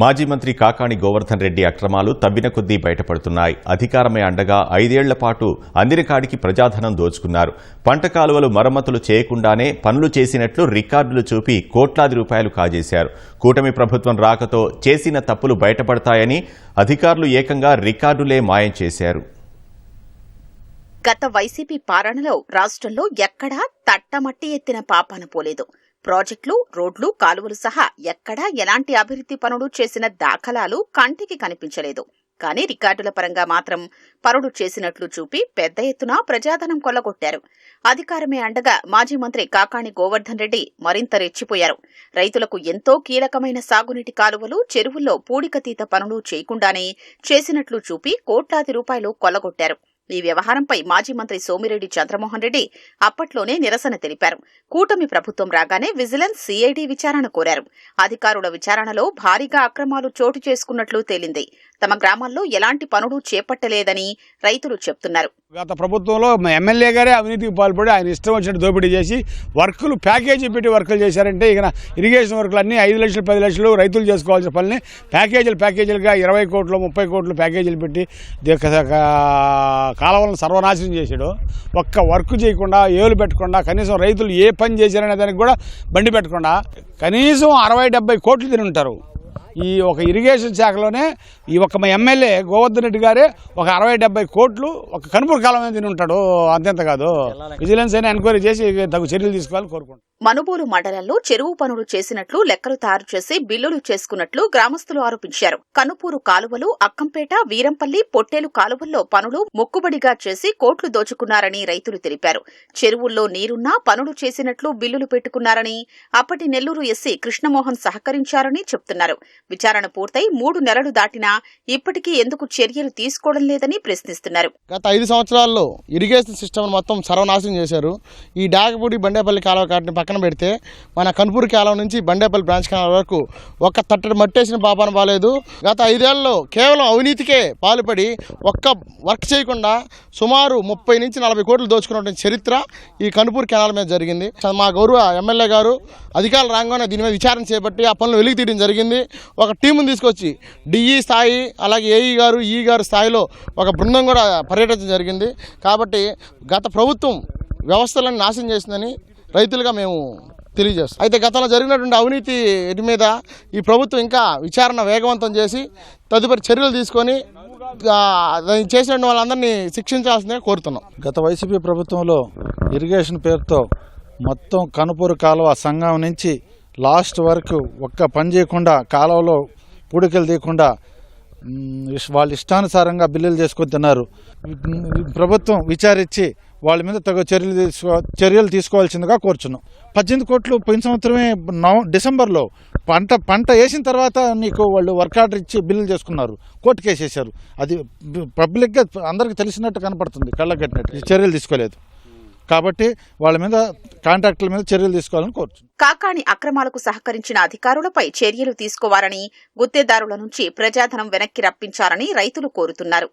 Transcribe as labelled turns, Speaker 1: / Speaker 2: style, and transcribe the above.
Speaker 1: మాజీ మంత్రి కాకాణి గోవర్ధన్ రెడ్డి అక్రమాలు తవ్విన కొద్దీ బయటపడుతున్నాయి. అధికారమే అండగా ఐదేళ్ళ పాటు అందిన కాడికి ప్రజాధనం దోచుకున్నారు. పంట కాలువలు మరమ్మతులు చేయకుండానే పనులు చేసినట్లు రికార్డులు చూపి కోట్లాది రూపాయలు కాజేశారు. కూటమి ప్రభుత్వం రాకతో చేసిన తప్పులు బయటపడతాయని అధికారులు ఏకంగా రికార్డులే మాయం చేశారు.
Speaker 2: గత వైసీపీ పాలనలో రాష్ట్రంలో ఎక్కడా తట్టమట్టి ఎత్తిన పాపాన పోలేదు. ప్రాజెక్టులు రోడ్లు కాలువలు సహా ఎక్కడా ఎలాంటి అభివృద్ధి పనులు చేసిన దాఖలాలు కంటికి కనిపించలేదు. కానీ రికార్డుల పరంగా మాత్రం పరుడు చేసినట్లు చూపి పెద్ద ఎత్తున ప్రజాధనం కొల్లగొట్టారు. అధికారమే అండగా మాజీ మంత్రి కాకాణి గోవర్ధన్ రెడ్డి మరింత రెచ్చిపోయారు. రైతులకు ఎంతో కీలకమైన సాగునీటి కాలువలు చెరువుల్లో పూడికతీత పనులు చేయకుండానే చేసినట్లు చూపి కోట్లాది రూపాయలు కొల్లగొట్టారు. ఈ వ్యవహారంపై మాజీ మంత్రి సోమిరెడ్డి చంద్రమోహన్ రెడ్డి అప్పట్లోనే నిరసన తెలిపారు. కూటమి ప్రభుత్వం రాగానే విజిలెన్స్ సిఐడి విచారణ కోరారు. అధికారుల విచారణలో భారీగా అక్రమాలు చోటు చేసుకున్నట్లు తేలింది. తమ గ్రామాల్లో ఎలాంటి పనులు చేపట్టలేదని రైతులు చెప్తున్నారు.
Speaker 3: గత ప్రభుత్వంలో మా ఎమ్మెల్యే గారే అవినీతికి పాల్పడి ఆయన ఇష్టం వచ్చినట్టు దోపిడీ చేసి వర్కులు ప్యాకేజీ పెట్టి వర్కులు చేశారంటే ఇక ఇరిగేషన్ వర్కులు అన్నీ ఐదు లక్షలు పది లక్షలు రైతులు చేసుకోవాల్సిన పనిని ప్యాకేజీలు ప్యాకేజీలుగా ఇరవై కోట్లు ముప్పై కోట్లు ప్యాకేజీలు పెట్టి దే- కాలువలను సర్వనాశనం చేశాడు. ఒక్క వర్క్ చేయకుండా ఏలు పెట్టకుండా కనీసం రైతులు ఏ పని చేశారనే దానికి కూడా బండి పెట్టకుండా కనీసం అరవై డెబ్బై కోట్లు తిని ఉంటారు ఈ ఒక ఇరిగేషన్ శాఖలోనే ఈ ఒక మా ఎమ్మెల్యే గోవర్ధన్ రెడ్డి గారే ఒక అరవై డెబ్బై కోట్లు ఒక కనుపూరు కాలం తిని ఉంటాడు. అంతెంత కాదు. విజిలెన్స్ అయినా ఎంక్వైరీ చేసి తగు చర్యలు తీసుకోవాలని కోరుకుంటున్నాను
Speaker 2: మనుబోలు మండలంలో చెరువు పనులు చేసినట్లు లెక్కలు తయారు చేసి బిల్లులు చేసుకున్నట్లు గ్రామస్తులు ఆరోపించారు. కనుపూరు కాలువలు అక్కంపేట వీరంపల్లి పొట్టేలు కాలువల్లో పనులు మొక్కుబడిగా చేసి కోట్లు దోచుకున్నారని రైతులు తెలిపారు. చెరువుల్లో నీరున్నా పనులు చేసినట్లు బిల్లులు పెట్టుకున్నారని అప్పటి నెల్లూరు ఎస్సీ కృష్ణమోహన్ సహకరించారని చెప్తున్నారు. విచారణ పూర్తయి మూడు నెలలు దాటినా ఇప్పటికీ ఎందుకు చర్యలు తీసుకోవడం లేదని ప్రశ్నిస్తున్నారు.
Speaker 4: గత ఐదు సంవత్సరాల్లో ఇరిగేషన్ సిస్టమ్ మొత్తం సర్వనాశనం చేశారు. ఈ డాగపూడి బండేపల్లి కాలువ కాటిని పక్కన పెడితే మన కన్పూర్ కేలం నుంచి బండేపల్లి బ్రాంచ్ కెనాల వరకు ఒక్క తట్టడి మట్టేసిన పాపాన బాలేదు. గత ఐదేళ్ళలో కేవలం అవినీతికే పాల్పడి ఒక్క వర్క్ చేయకుండా సుమారు ముప్పై నుంచి నలభై కోట్లు దోచుకున్నటువంటి చరిత్ర ఈ కన్పూర్ కెనాల్ మీద జరిగింది. మా గౌరవ ఎమ్మెల్యే గారు అధికారులు రాగానే దీని మీద విచారణ చేపట్టి ఆ పనులు వెలికి తీయడం జరిగింది. ఒక టీముని తీసుకొచ్చి డిఈ స్థాయి అలాగే ఏఈ గారు ఈ గారు స్థాయిలో ఒక బృందం కూడా పర్యటించడం జరిగింది. కాబట్టి గత ప్రభుత్వం వ్యవస్థలను నాశనం చేసిందని రైతులుగా మేము తెలియజేస్తాం. అయితే గతంలో జరిగినటువంటి అవినీతి వీటి మీద ఈ ప్రభుత్వం ఇంకా విచారణ వేగవంతం చేసి తదుపరి చర్యలు తీసుకొని చేసిన వాళ్ళందరినీ శిక్షించాల్సిందే కోరుతున్నాం.
Speaker 5: గత వైసీపీ ప్రభుత్వంలో ఇరిగేషన్ పేరుతో మొత్తం కనుపూరు కాలువ సంఘం నుంచి లాస్ట్ వరకు ఒక్క పని చేయకుండా కాలువలో పూడికలు తీయకుండా వాళ్ళ ఇష్టానుసారంగా బిల్లులు చేసుకొని తిన్నారు. ప్రభుత్వం విచారించి వాళ్ళ మీద తగు చర్యలు తీసుకో చర్యలు తీసుకోవాల్సిందిగా కోరుచున్నాం. పద్దెనిమిది కోట్లు పోయిన సంవత్సరమే నవ డిసెంబర్లో పంట పంట వేసిన తర్వాత నీకు వాళ్ళు వర్క్ ఆర్డర్ ఇచ్చి బిల్లులు చేసుకున్నారు. కోర్టు కేసేశారు అది పబ్లిక్గా అందరికీ తెలిసినట్టు కనపడుతుంది కళ్ళగట్టినట్టు చర్యలు తీసుకోలేదు. కాబట్టి వాళ్ళ మీద కాంట్రాక్టుల మీద చర్యలు తీసుకోవాలని కోరుచున్నాం.
Speaker 2: కాకాణి అక్రమాలకు సహకరించిన అధికారులపై చర్యలు తీసుకోవాలని గుత్తేదారుల నుంచి ప్రజాధనం వెనక్కి రప్పించాలని రైతులు కోరుతున్నారు.